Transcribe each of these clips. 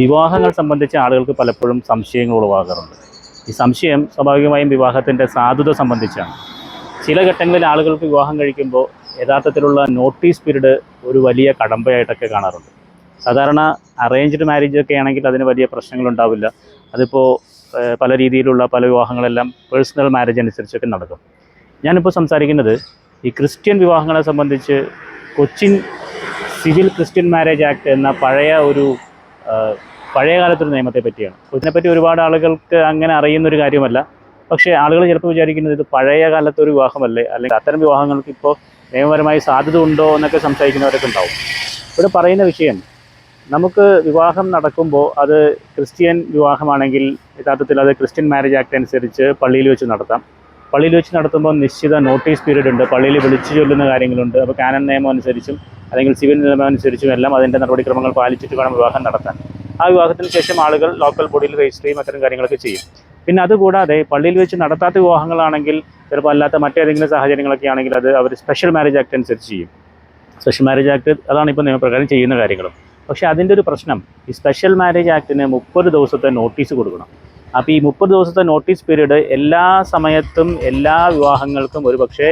വിവാഹങ്ങൾ സംബന്ധിച്ച് ആളുകൾക്ക് പലപ്പോഴും സംശയങ്ങൾ ഉളവാകാറുണ്ട്. ഈ സംശയം സ്വാഭാവികമായും വിവാഹത്തിന്റെ സാധുത സംബന്ധിച്ചാണ്. ചില ഘട്ടങ്ങളിൽ ആളുകൾക്ക് വിവാഹം കഴിക്കുമ്പോൾ യഥാർത്ഥത്തിലുള്ള നോട്ടീസ് പീരീഡ് ഒരു വലിയ കടമ്പയായിട്ടൊക്കെ കാണാറുണ്ട്. സാധാരണ അറേഞ്ച്ഡ് മാരേജ് ഒക്കെ ആണെങ്കിൽ അതിന് വലിയ പ്രശ്നങ്ങളുണ്ടാവില്ല അതിപ്പോൾ പല രീതിയിലുള്ള പല വിവാഹങ്ങളെല്ലാം പേഴ്സണൽ മാരേജ് അനുസരിച്ചൊക്കെ നടക്കും. ഞാനിപ്പോൾ സംസാരിക്കുന്നത് ഈ ക്രിസ്ത്യൻ വിവാഹങ്ങളെ സംബന്ധിച്ച് Cochin civil Christian marriage act എന്ന പഴയ ഒരു ആ, പഴയ കാലത്തൊരു നിയമത്തെ പറ്റിയാണ്. ഇതിനെപ്പറ്റി ഒരുപാട് ആളുകൾക്ക് അങ്ങനെ അറിയുന്ന ഒരു കാര്യമല്ല. പക്ഷേ ആളുകൾ ചിലപ്പോൾ വിചാരിക്കുന്നത് ഇത് പഴയ കാലത്തെ ഒരു വിവാഹമല്ലേ? അല്ലെങ്കിൽ അത്തരം വിവാഹങ്ങൾക്ക് ഇപ്പോൾ നിയമപരമായി സാധ്യത ഉണ്ടോ എന്നൊക്കെ സംസാരിക്കുന്നവരൊക്കെ ഉണ്ടാവും. ഇവിടെ പറയുന്ന വിഷയം നമുക്ക് വിവാഹം നടക്കുമ്പോൾ അത് ക്രിസ്ത്യൻ വിവാഹമാണെങ്കിൽ യഥാർത്ഥത്തിൽ അത് ക്രിസ്ത്യൻ മാരേജ് ആക്ട് അനുസരിച്ച് പള്ളിയിൽ വെച്ച് നടത്താം. പള്ളിയിൽ വെച്ച് നടത്തുമ്പോൾ നിശ്ചിത നോട്ടീസ് പീരീഡ് ഉണ്ട്. പള്ളിയിൽ വിളിച്ചു ചൊല്ലുന്ന കാര്യങ്ങളുണ്ട്. അപ്പോൾ കാനൻ നിയമം അനുസരിച്ചും അല്ലെങ്കിൽ സിവിൽ നിയമം അനുസരിച്ചും എല്ലാം അതിന്റെ നടപടിക്രമങ്ങൾ പാലിച്ചിട്ട് വേണം വിവാഹം നടത്താൻ. ആ വിവാഹത്തിന് ശേഷം ആളുകൾ ലോക്കൽ ബോഡിയിൽ രജിസ്റ്റർ ചെയ്യും അത്തരം കാര്യങ്ങളൊക്കെ ചെയ്യും. പിന്നെ അതുകൂടാതെ പള്ളിയിൽ വെച്ച് നടത്താത്ത വിവാഹങ്ങളാണെങ്കിൽ ചിലപ്പോൾ അല്ലാത്ത മറ്റേതെങ്കിലും സാഹചര്യങ്ങളൊക്കെ ആണെങ്കിൽ അത് അവർ സ്പെഷ്യൽ മാരേജ് ആക്ട് അനുസരിച്ച് ചെയ്യും. സ്പെഷ്യൽ മാരേജ് ആക്ട് അതാണ് ഇപ്പോൾ നിയമപ്രകാരം ചെയ്യുന്ന കാര്യങ്ങളും. പക്ഷേ അതിന്റെ ഒരു പ്രശ്നം ഈ സ്പെഷ്യൽ മാരേജ് ആക്ടിന് മുപ്പത് ദിവസത്തെ നോട്ടീസ് കൊടുക്കണം. അപ്പോൾ ഈ മുപ്പത് ദിവസത്തെ നോട്ടീസ് പീരീഡ് എല്ലാ സമയത്തും എല്ലാ വിവാഹങ്ങൾക്കും ഒരു പക്ഷേ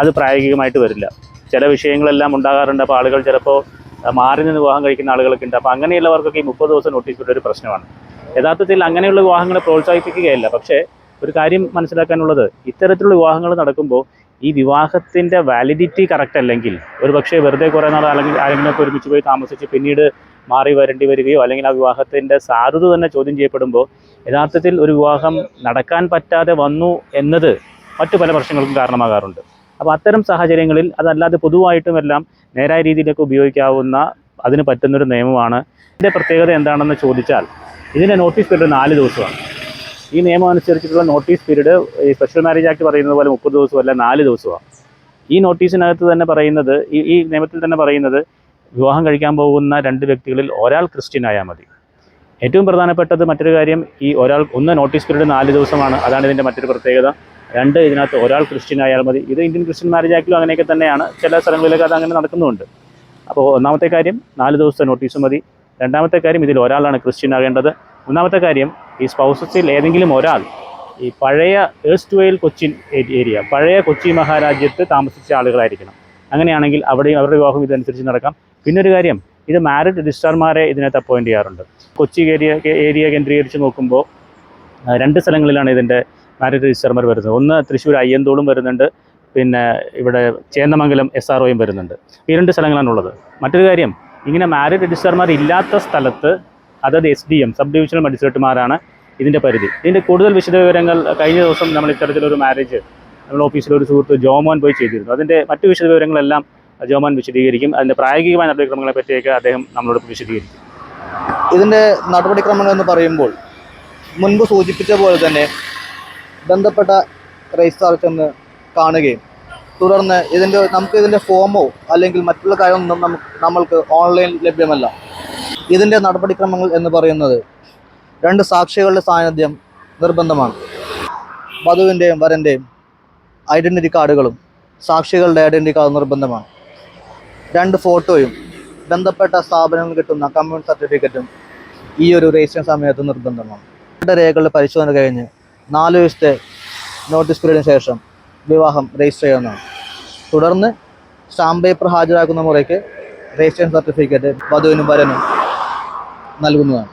അത് പ്രായോഗികമായിട്ട് വരില്ല. ചില വിഷയങ്ങളെല്ലാം ഉണ്ടാകാറുണ്ട്. അപ്പോൾ ആളുകൾ ചിലപ്പോൾ മാറി നിന്ന് വിവാഹം കഴിക്കുന്ന ആളുകളൊക്കെ ഉണ്ട്. അപ്പോൾ അങ്ങനെയുള്ളവർക്കൊക്കെ ഈ മുപ്പത് ദിവസം നോട്ടീസ് പീരീഡ് ഒരു പ്രശ്നമാണ്. യഥാർത്ഥത്തിൽ അങ്ങനെയുള്ള വിവാഹങ്ങളെ പ്രോത്സാഹിപ്പിക്കുകയല്ല. പക്ഷേ ഒരു കാര്യം മനസ്സിലാക്കാനുള്ളത് ഇത്തരത്തിലുള്ള വിവാഹങ്ങൾ നടക്കുമ്പോൾ ഈ വിവാഹത്തിന്റെ വാലിഡിറ്റി കറക്റ്റ് അല്ലെങ്കിൽ ഒരു പക്ഷേ വെറുതെ കുറേ നാൾ അല്ലെങ്കിൽ ആരെങ്കിലുമൊക്കെ ഒരുമിച്ച് പോയി താമസിച്ച് പിന്നീട് മാറി വരേണ്ടി വരികയോ അല്ലെങ്കിൽ ആ വിവാഹത്തിന്റെ സാധുത തന്നെ ചോദ്യം ചെയ്യപ്പെടുമ്പോൾ യഥാർത്ഥത്തിൽ ഒരു വിവാഹം നടക്കാൻ പറ്റാതെ വന്നു എന്നത് മറ്റു പല പ്രശ്നങ്ങൾക്കും കാരണമാകാറുണ്ട്. അപ്പോൾ അത്തരം സാഹചര്യങ്ങളിൽ അതല്ലാതെ പൊതുവായിട്ടും എല്ലാം നേരായ രീതിയിലൊക്കെ ഉപയോഗിക്കാവുന്ന അതിന് പറ്റുന്നൊരു നിയമമാണ്. ഇതിന്റെ പ്രത്യേകത എന്താണെന്ന് ചോദിച്ചാൽ ഇതിന്റെ നോട്ടീസ് പീരീഡ് നാല് ദിവസമാണ്. ഈ നിയമം അനുസരിച്ചിട്ടുള്ള നോട്ടീസ് പീരീഡ് ഈ സ്പെഷ്യൽ മാരേജ് ആക്ട് പറയുന്നത് പോലെ മുപ്പത് ദിവസമല്ല നാല് ദിവസമാണ്. ഈ നോട്ടീസിനകത്ത് തന്നെ പറയുന്നത് ഈ ഈ നിയമത്തിൽ തന്നെ പറയുന്നത് വിവാഹം കഴിക്കാൻ പോകുന്ന രണ്ട് വ്യക്തികളിൽ ഒരാൾ ക്രിസ്ത്യൻ ആയാൽ മതി. ഏറ്റവും പ്രധാനപ്പെട്ടത് മറ്റൊരു കാര്യം ഈ ഒരാൾ ഒന്ന് നോട്ടീസ് പീരീഡ് നാല് ദിവസമാണ്. അതാണ് ഇതിന്റെ മറ്റൊരു പ്രത്യേകത. രണ്ട് ഇതിനകത്ത് ഒരാൾ ക്രിസ്ത്യൻ ആയാൽ മതി. ഇത് ഇന്ത്യൻ ക്രിസ്ത്യൻ മാരേജ് ആക്കിലും അങ്ങനെയൊക്കെ തന്നെയാണ് ചില സ്ഥലങ്ങളിലൊക്കെ അത് അങ്ങനെ നടക്കുന്നുണ്ട്. അപ്പോൾ ഒന്നാമത്തെ കാര്യം നാല് ദിവസത്തെ നോട്ടീസ് മതി. രണ്ടാമത്തെ കാര്യം ഇതിൽ ഒരാളാണ് ക്രിസ്ത്യൻ ആകേണ്ടത്. മൂന്നാമത്തെ കാര്യം ഈ സ്പൗസസിൽ ഏതെങ്കിലും ഒരാൾ ഈ പഴയ ഏസ്റ്റ്വെയിൽ കൊച്ചിൻ ഏ- ഏരിയ പഴയ കൊച്ചി മഹാരാജ്യത്ത് താമസിച്ച ആളുകളായിരിക്കണം. അങ്ങനെയാണെങ്കിൽ അവിടെയും അവരുടെ വിവാഹം ഇതനുസരിച്ച് നടക്കാം. പിന്നെ ഒരു കാര്യം ഇത് മാരിഡ് രജിസ്ട്രാർമാരെ ഇതിനകത്ത് അപ്പോയിന്റ് ചെയ്യാറുണ്ട്. കൊച്ചി ഏരിയ ഏരിയ കേന്ദ്രീകരിച്ച് നോക്കുമ്പോൾ രണ്ട് സ്ഥലങ്ങളിലാണ് ഇതിന്റെ മാരിഡ് രജിസ്റ്റർമാർ വരുന്നത്. ഒന്ന് തൃശ്ശൂർ അയ്യന്തോളും വരുന്നുണ്ട്. പിന്നെ ഇവിടെ ചേന്നമംഗലം എസ് ആർ ഒയും വരുന്നുണ്ട്. ഈ രണ്ട് സ്ഥലങ്ങളാണ് ഉള്ളത് മറ്റൊരു കാര്യം ഇങ്ങനെ മാരിറ്റ് രജിസ്റ്റർമാർ ഇല്ലാത്ത സ്ഥലത്ത് അതായത് S D M sub divisional മജിസ്ട്രേറ്റുമാരാണ് ഇതിന്റെ പരിധി. ഇതിന്റെ കൂടുതൽ വിശദവിവരങ്ങൾ കഴിഞ്ഞ ദിവസം നമ്മൾ ഇത്തരത്തിലൊരു മാരേജ് നമ്മൾ ഓഫീസിലൊരു സുഹൃത്ത് ജോമോൻ പോയി ചെയ്തിരുന്നു. അതിന്റെ മറ്റു വിശദവിവരങ്ങളെല്ലാം ജോമോൻ വിശദീകരിക്കും. അതിന്റെ പ്രായോഗികമായ നടപടിക്രമങ്ങളെ പറ്റിയൊക്കെ അദ്ദേഹം നമ്മളോട് വിശദീകരിക്കും. ഇതിന്റെ നടപടിക്രമങ്ങൾ എന്ന് പറയുമ്പോൾ മുൻപ് സൂചിപ്പിച്ച പോലെ തന്നെ ബന്ധപ്പെട്ട രജിസ്ട്രാർ ചെന്ന് കാണുകയും. തുടർന്ന് ഇതിന്റെ നമുക്ക് ഇതിന്റെ ഫോമോ അല്ലെങ്കിൽ മറ്റുള്ള കാര്യമൊന്നും നമുക്ക് നമ്മൾക്ക് ഓൺലൈൻ ലഭ്യമല്ല. ഇതിന്റെ നടപടിക്രമങ്ങൾ എന്ന് പറയുന്നത് രണ്ട് സാക്ഷികളുടെ സാന്നിധ്യം നിർബന്ധമാണ്. വധുവിന്റെയും വരന്റെയും ഐഡന്റിറ്റി കാർഡുകളും സാക്ഷികളുടെ ഐഡന്റിറ്റി കാർഡ് നിർബന്ധമാണ്. രണ്ട് ഫോട്ടോയും ബന്ധപ്പെട്ട സ്ഥാപനങ്ങൾ കിട്ടുന്ന കമ്മ്യൂണിറ്റി സർട്ടിഫിക്കറ്റും ഈ ഒരു രജിസ്ട്രേഷൻ സമയത്ത് നിർബന്ധമാണ്. രേഖകളുടെ പരിശോധന കഴിഞ്ഞ് നാല് ദിവസത്തെ നോട്ടീസ് പീരീഡിന് ശേഷം വിവാഹം രജിസ്റ്റർ ചെയ്യുന്നതാണ് തുടർന്ന് സ്റ്റാമ്പ് പേപ്പർ ഹാജരാക്കുന്ന മുറയ്ക്ക് രജിസ്ട്രേഷൻ സർട്ടിഫിക്കറ്റ് വധുവിനും വരനും നൽകുന്നതാണ്.